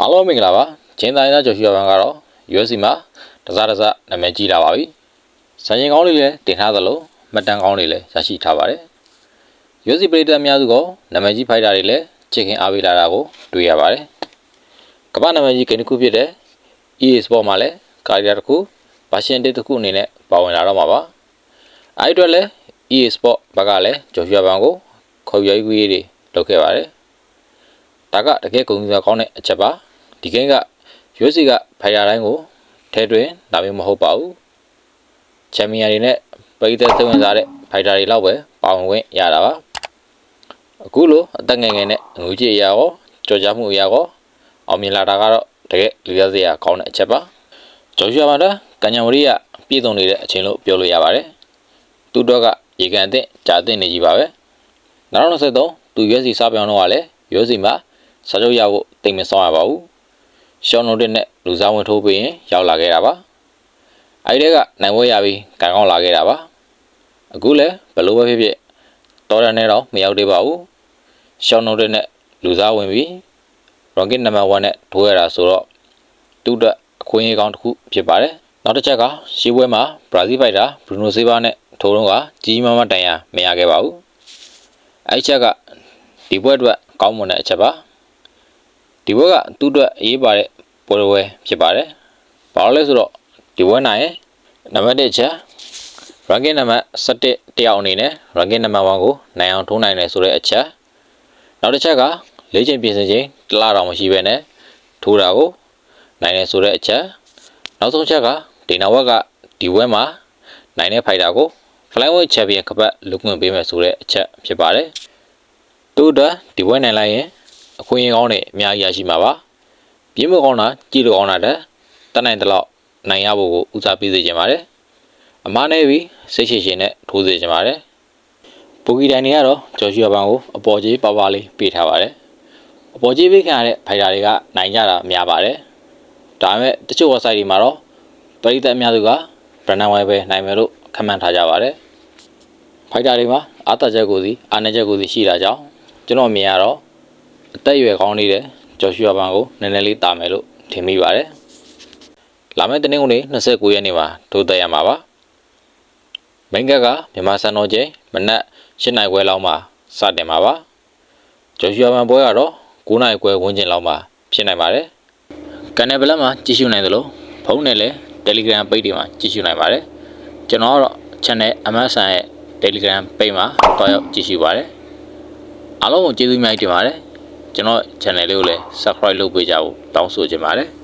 အားလုံးမင်္ဂလာပါချင်းတိုင်းသားကျော်ရှိရပန်းကတော့ USC မှာတစားတစားနာမည်ကြီးလာပါပြီစံချိန်ကောင်းတွေလည်းတင်ထားသလိုမှတ်တမ်းကောင်းတွေလည်းရရှိထားပါတယ် USC ပရိသတ်အများစုကနာမည်ကြီးဖိုက်တာတွေလည်းချစ်ခင်အားပေးလာတာကိုတွေ့ရပါတယ်ကမ္ဘာနာမည်ကြီးဂိမ်းတစ်ခုဖြစ်တဲ့ EA Sport မှာလည်းကာရီယာတစ်ခုဗာရှင်တစ်တစ်ခုအနေနဲ့ပါဝင်လာတော့မှာပါအဲဒီအတွက်လည်း EA Sport ဘက်ကလည်းကျော်ရှိရပန်းကိုခေါ်ရွေးခွေးတွေလုပ်ခဲ့ပါတယ် ဒါကတကယ်ကုန်စည်ကောင်းတဲ့အချက်ပါဒီဂိမ်းက USC ကဖိုင်ယာတိုင်းကိုထဲတွင်ဒါမျိုးမဟုတ်ပါဘူးချန်ပီယံတွေနဲ့ပရိသတ်သက်ဝင်စားတဲ့ဖိုင်တာတွေလောက်ပဲပါဝင်ခွင့်ရတာပါအခုလိုအသက်ငယ်ငယ်နဲ့ငွေကြေးအရာရောကြော်ကြားမှုအရာရောအောင်မြင်လာတာကတော့တကယ်လူရစရာကောင်းတဲ့အချက်ပါကျော်ရွှေပါတော့ကညံဝရီကပြည်စုံနေတဲ့အချိန်လို့ပြောလို့ရပါတယ်သူတော့ကရေကန်အသင့်ကြာအသင့်နေကြီးပါပဲ2023သူ USC စားပြောင်းတော့ကလည်း USC မှာ စာချုပ်ရဖို့တိတ်မဆောင်ရပါဘူးရှောင်းနိုတစ်နဲ့လူစားဝင်ထိုးပေးရင်ရောက်လာခဲ့တာပါအဲဒီတည်းကနိုင်ဝဲရပြီးကန်ကောင်းလာခဲ့တာပါအခုလည်းဘလို့ပဲဖြစ်ဖြစ်တော်ရနဲ့တော့မရောက်သေးပါဘူးရှောင်းနိုတစ်နဲ့လူစားဝင်ပြီး rocket number 1နဲ့ထိုးရတာဆိုတော့သူ့အတွက်အခွင့်အရေးကောင်းတစ်ခုဖြစ်ပါတယ်နောက်တစ်ချက်ကရှေးပွဲမှာဘရာဇီးဖိုက်တာဘရူနိုဆေးဘာနဲ့ထိုးတော့ကကြီးကြီးမားမားတန်ရာမရခဲ့ပါဘူးအဲဒီချက်ကဒီပွဲအတွက်ကောင်းမွန်တဲ့အချက်ပါ ဒီဘက်ကသူ့အတွက်အရေးပါတဲ့ပွဲတော်ဝဲဖြစ်ပါတယ်။ဘာလို့လဲဆိုတော့ဒီပွဲနိုင်ရဲ့နံပါတ်1ချက် ranking နံပါတ်17တယောက်အနေနဲ့ ranking နံပါတ်1ကိုနိုင်အောင်ထိုးနိုင်တယ်ဆိုတဲ့အချက်နောက်တစ်ချက်က၄ချိန်ပြင်ဆင်ချိန်တစ်လတောင်မရှိဘဲနဲ့ထိုးတာကိုနိုင်တယ်ဆိုတဲ့အချက်နောက်ဆုံးချက်ကဒေနာဝက်ကဒီဝဲမှာနိုင်တဲ့ဖိုက်တာကို flyweight champion ကပတ်လုခွင့်ပေးမယ်ဆိုတဲ့အချက်ဖြစ်ပါတယ်။တိုးတော့ဒီဝဲနိုင်လိုက်ရင် အခွင့်အရေးကောင်းတွေအများကြီးရရှိမှာပါပြင်းမကောင်းတာကြည့်လို့ကောင်းတာတဲ့တတ်နိုင်တဲ့လောက်နိုင်ရဖို့ကိုဦးစားပေးစေချင်ပါတယ်အမားနေပြီစိတ်ရှိရှိနဲ့ထိုးစေချင်ပါတယ်ပူကီတိုင်တွေကတော့ကျော်ရှိရပန်းကိုအပေါ်ကြီးပါပါလေးပေးထားပါတယ်အပေါ်ကြီးပေးခံရတဲ့ဖိုင်တာတွေကနိုင်ကြတာများပါတယ်ဒါပေမဲ့တချို့ website တွေမှာတော့ပရိသတ်အများစုက brand web ပဲနိုင်မယ်လို့ခန့်မှန်းထားကြပါတယ်ဖိုက်တာတွေမှာအာသာချက်ကိုစီအာနေချက်ကိုစီရှိတာကြောင့်ကျွန်တော်မြင်ရတော့ အသက်အရွယ်ကောင်းနေတဲ့ကျော်ရှူယာဘန်ကိုနည်းနည်းလေးတာမယ်လို့ထင်မိပါတယ်။လာမယ့်တနင်္ဂနွေ29ရက်နေ့မှာထိုးသက်ရမှာပါ။မိန်ကက်ကမြန်မာစံတော်ချိန်မနက်8နာရီခွဲလောက်မှာစတင်မှာပါ။ကျော်ရှူယာဘန်ပွဲကတော့9နာရီခွဲဝန်းကျင်လောက်မှာဖြစ်နိုင်ပါတယ်။ကန်နယ်ဘလက်မှာကြည့်ရှုနိုင်သလိုဖုန်းနဲ့လည်း Telegram ပိတ်တွေမှာကြည့်ရှုနိုင်ပါတယ်။ကျွန်တော်ကတော့ channel MSN ရဲ့ Telegram ပိတ်မှာတွားရောက်ကြည့်ရှုပါတယ်။အားလုံးကိုကျေးဇူးများတင်ပါတယ်။ ကျွန်တော် channel လေးကိုလည်း subscribe လုပ်ပေးကြဖို့တောင်းဆိုချင်ပါတယ်။